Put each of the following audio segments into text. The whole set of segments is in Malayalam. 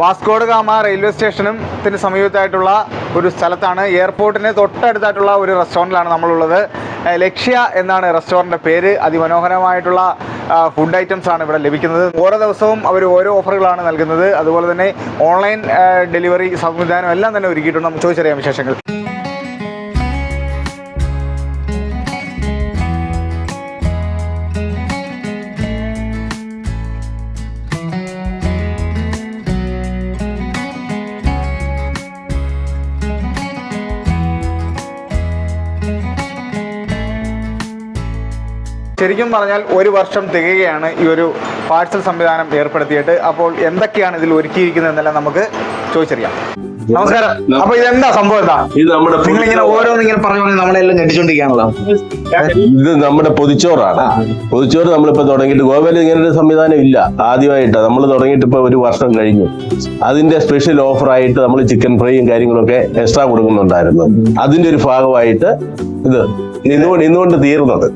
വാസ്കോഡ് ഗാമ റെയിൽവേ സ്റ്റേഷനും ത്തിന് സമീപത്തായിട്ടുള്ള ഒരു സ്ഥലത്താണ്. എയർപോർട്ടിന് തൊട്ടടുത്തായിട്ടുള്ള ഒരു റെസ്റ്റോറന്റിലാണ് നമ്മളുള്ളത്. ലക്ഷ്യ എന്നാണ് റെസ്റ്റോറന്റിന്റെ പേര്. അതിമനോഹരമായിട്ടുള്ള ഫുഡ് ഐറ്റംസ് ആണ് ഇവിടെ ലഭിക്കുന്നത്. ഓരോ ദിവസവും അവർ ഓരോ ഓഫറുകളാണ് നൽകുന്നത്. അതുപോലെ തന്നെ ഓൺലൈൻ ഡെലിവറി സംവിധാനം എല്ലാം തന്നെ ഒരുക്കിയിട്ടുണ്ട്. നമുക്ക് ചോദിച്ചറിയാം വിശേഷങ്ങൾ. ശരിക്കും പറഞ്ഞാൽ ഒരു വർഷം തികയാണ് ഈ ഒരു പാഴ്സൽ സംവിധാനം ഏർപ്പെടുത്തിയിട്ട്. അപ്പോൾ എന്തൊക്കെയാണ് ഇതിൽ ഒരുക്കിയിരിക്കുന്നത് എന്നെല്ലാം നമുക്ക് ചോദിച്ചറിയാം. നമസ്കാരം. അപ്പൊ ഇതെന്താ സംഭവം എന്താ ഇത് നമ്മുടെ നിങ്ങൾ ഇങ്ങനെ ഓരോന്ന് ഇങ്ങനെ പറഞ്ഞു നമ്മളെല്ലാം ഞെട്ടിച്ചോണ്ടിരിക്കാണല്ലോ ഇത് നമ്മുടെ പൊതിച്ചോറാണ്. പൊതിച്ചോറ് നമ്മളിപ്പോ തുടങ്ങിയിട്ട് ഗോവയിൽ ഇങ്ങനെ ഒരു സംവിധാനം ഇല്ല. ആദ്യമായിട്ടാണ് നമ്മൾ തുടങ്ങിയിട്ട് ഇപ്പൊ ഒരു വർഷം കഴിഞ്ഞു. അതിന്റെ സ്പെഷ്യൽ ഓഫർ ആയിട്ട് നമ്മൾ ചിക്കൻ ഫ്രൈയും കാര്യങ്ങളൊക്കെ എക്സ്ട്രാ കൊടുക്കുന്നുണ്ടായിരുന്നു. അതിന്റെ ഒരു ഭാഗമായിട്ട് ഇത് ഇന്നുകൊണ്ട് ഇന്നുകൊണ്ട് തീർന്നത്.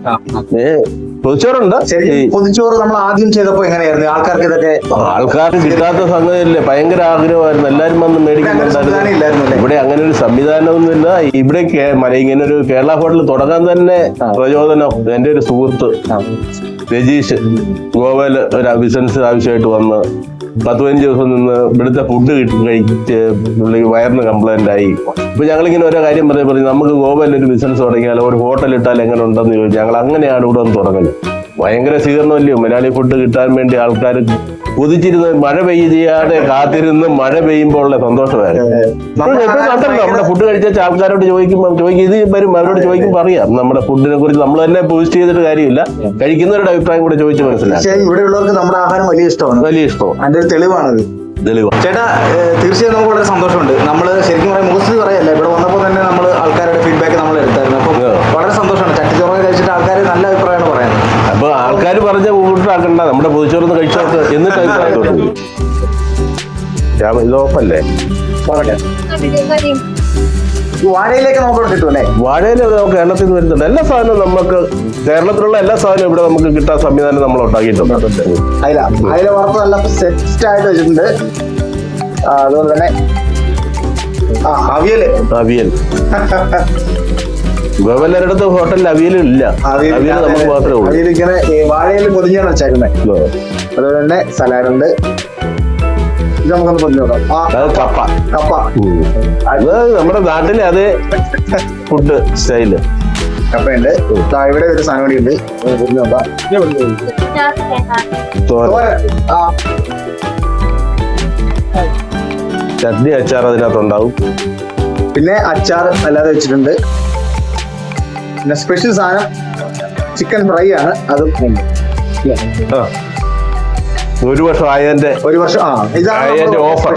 പൊതിച്ചോറുണ്ട്. പൊതിച്ചോറ് നമ്മൾ ആദ്യം ചെയ്തപ്പോ എങ്ങനെയായിരുന്നു? ആൾക്കാർക്ക് ഇതൊക്കെ ആൾക്കാർക്ക് കിട്ടാത്ത സംഗതിയല്ലേ? ഭയങ്കര ആഗ്രഹമായിരുന്നു. എല്ലാരും വന്ന് മേടിക്കുന്നുണ്ടായിരുന്നു. ഇവിടെ അങ്ങനെ ഒരു സംവിധാനമൊന്നുമില്ല. ഇവിടെ ഇങ്ങനെ ഒരു കേരള ഹോട്ടൽ തുടങ്ങാൻ തന്നെ പ്രചോദനം. എന്റെ ഒരു സുഹൃത്ത് രജീഷ് ഗോവയിൽ ഒരു ബിസിനസ് ആവശ്യമായിട്ട് വന്ന് പത്ത് പതിനഞ്ച് ദിവസം നിന്ന് ഇവിടുത്തെ ഫുഡ് കഴിച്ച് പുള്ളി വയറിന് കംപ്ലൈന്റ് ആയി. ഇപ്പൊ ഞങ്ങളിങ്ങനെ ഓരോ കാര്യം പറയാൻ പറയും നമുക്ക് ഗോവയിൽ ഒരു ബിസിനസ് തുടങ്ങിയാലോ ഒരു ഹോട്ടൽ ഇട്ടാൽ എങ്ങനെ ഉണ്ടെന്ന് ചോദിച്ചു ഞങ്ങൾ അങ്ങനെയാണ് ഇവിടെ ഒന്ന് തുടങ്ങുന്നത് ഭയങ്കര സ്വീകരണമല്ലയോ മലയാളി ഫുഡ് കിട്ടാൻ വേണ്ടി ആൾക്കാർ കൊതിച്ചിരുന്ന് മഴ പെയ്യാതെ കാത്തിരുന്ന് മഴ പെയ്യുമ്പോൾ ഉള്ള സന്തോഷമായിരുന്നു. നമ്മുടെ ഫുഡ് കഴിച്ച ആൾക്കാരോട് ചോദിക്കുമ്പോൾ ചോദിക്കും ഇത് വരും അവരോട് ചോദിക്കുമ്പോൾ അറിയാം. നമ്മുടെ ഫുഡിനെ കുറിച്ച് നമ്മൾ തന്നെ പോസ്റ്റ് ചെയ്തിട്ട് കാര്യമില്ല. കഴിക്കുന്നവരുടെ അഭിപ്രായം കൂടെ ചോദിച്ച് മനസ്സിലാക്കാം. പക്ഷേ ഇവിടെ ഉള്ളവർക്ക് നമ്മുടെ ആഹാരം വലിയ ഇഷ്ടമാണ്. വലിയ ഇഷ്ടമാണ്. അതിന്റെ തെളിവാണത്. തെളിവാണ്. ചേട്ടാ തീർച്ചയായും നമുക്ക് വളരെ സന്തോഷമുണ്ട്. നമ്മൾ ശരിക്കും പറയാം മുഖസ്തുതി പറയല്ല ഇവിടെ വന്നപ്പോൾ തന്നെ നമ്മൾ ആൾക്കാരുടെ ഫീഡ്ബാക്ക് നമ്മൾ എടുത്തായിരുന്നു അപ്പോൾ ആ. വളരെ സന്തോഷമാണ് ചട്ടിച്ചോറ് കഴിച്ചിട്ട് ആൾക്കാർ നല്ല അഭിപ്രായമാണ് പറയുന്നത് അപ്പൊ ആൾക്കാർ ഊട്ടാക്കണ്ട നമ്മുടെ പൊതിച്ചോറൊന്ന് കഴിച്ചോട്ട് എന്നിട്ട് ഇത് ഓപ്പല്ലേ? വാഴയിലേക്ക് നമുക്ക് ഇവിടെ കിട്ടും അല്ലേ? വാഴയില നമുക്ക് കേരളത്തിൽ നിന്ന് വരുന്നുണ്ട്. എല്ലാ സാധനവും നമുക്ക് കേരളത്തിലുള്ള എല്ലാ സാധനവും ഇവിടെ നമുക്ക് കിട്ടാൻ സംവിധാനം നമ്മൾ ഉണ്ടാക്കിയിട്ടുണ്ട്. അയില. അയില വറുത്ത് നല്ല സെറ്റ് ആയിട്ട് വെച്ചിട്ടുണ്ട്. അതുപോലെ തന്നെ. അവിയൽ അവിയൽ. അവിയൽ ഗോവല്ലരുടെ ഹോട്ടലിൽ അവിയലും ഇല്ല. അവിയൽ അവിയൽ നമുക്ക് മാത്രമേ ഉള്ളൂ. അവിയൽ ഇങ്ങനെ വാഴയിൽ പൊതിഞ്ഞാണ് വെച്ചേക്കുന്നത് അതുപോലെ തന്നെ സലാഡുണ്ട്. ഇത് നമുക്കൊന്ന് പൊതിഞ്ഞു നോക്കാം. ആ അത് കപ്പ. കപ്പ. ഉം. അത് നമ്മുടെ നാട്ടിലെ അതേ ഫുഡ് സ്റ്റൈൽ. കപ്പയുണ്ട്. ഇവിടെ ഒരു സാധനം കൂടി ഉണ്ട്. പൊതിഞ്ഞു നോക്കാം. ചട്നി അച്ചാർ അതിനകത്തുണ്ടാവും. പിന്നെ അച്ചാർ അല്ലാതെ വെച്ചിട്ടുണ്ട്. പിന്നെ സ്പെഷ്യൽ സാധനം ചിക്കൻ ഫ്രൈ ആണ്. അത്? ഒരു വർഷം ആയതിന്റെ ഒരു വർഷം ആ അതിന്റെ ഓഫർ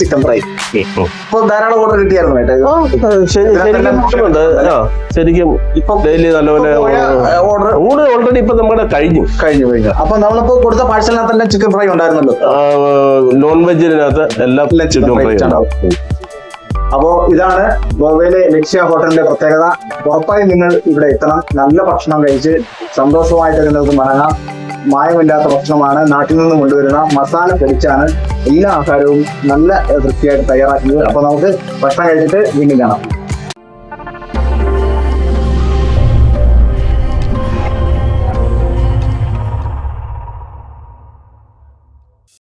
ചിക്കൻ ഫ്രൈ ഇപ്പൊ ധാരാളം ഓർഡർ കിട്ടിയായിരുന്നു കേട്ടോ ഇത്. ശരി ശരിക്കും ഇപ്പൊ ആ ശരിക്കും ഇപ്പം ഡെയിലി നല്ലപോലെ ഓർഡർ ഊണ് ഓൾറെഡി ഇപ്പൊ നമ്മുടെ കഴിഞ്ഞു. കഴിഞ്ഞു കഴിഞ്ഞു. അപ്പൊ നമ്മളിപ്പോ കൊടുത്ത പാഴ്സലിനകത്ത് തന്നെ ചിക്കൻ ഫ്രൈ ഉണ്ടായിരുന്നല്ലോ. നോൺ വെജിനകത്ത് എല്ലാം എല്ലാം ചിക്കൻ ഫ്രൈ ഉണ്ടാവും. അപ്പോ ഇതാണ് ഗോവയിലെ ലക്ഷ്യ ഹോട്ടലിന്റെ പ്രത്യേകത. ഉറപ്പായും നിങ്ങൾ ഇവിടെ എത്തണം. നല്ല ഭക്ഷണം കഴിച്ച് സന്തോഷമായിട്ട് നിങ്ങൾക്ക് മടങ്ങാം. മായമില്ലാത്ത ഭക്ഷണമാണ് നാട്ടിൽ നിന്ന് കൊണ്ടുവരുന്ന. മസാല പൊടിച്ചാണ് എല്ലാ ആഹാരവും നല്ല വൃത്തിയായിട്ട് തയ്യാറാക്കുന്നത്. അപ്പൊ നമുക്ക് ഭക്ഷണം കഴിച്ചിട്ട് വീണ്ടും കാണാം.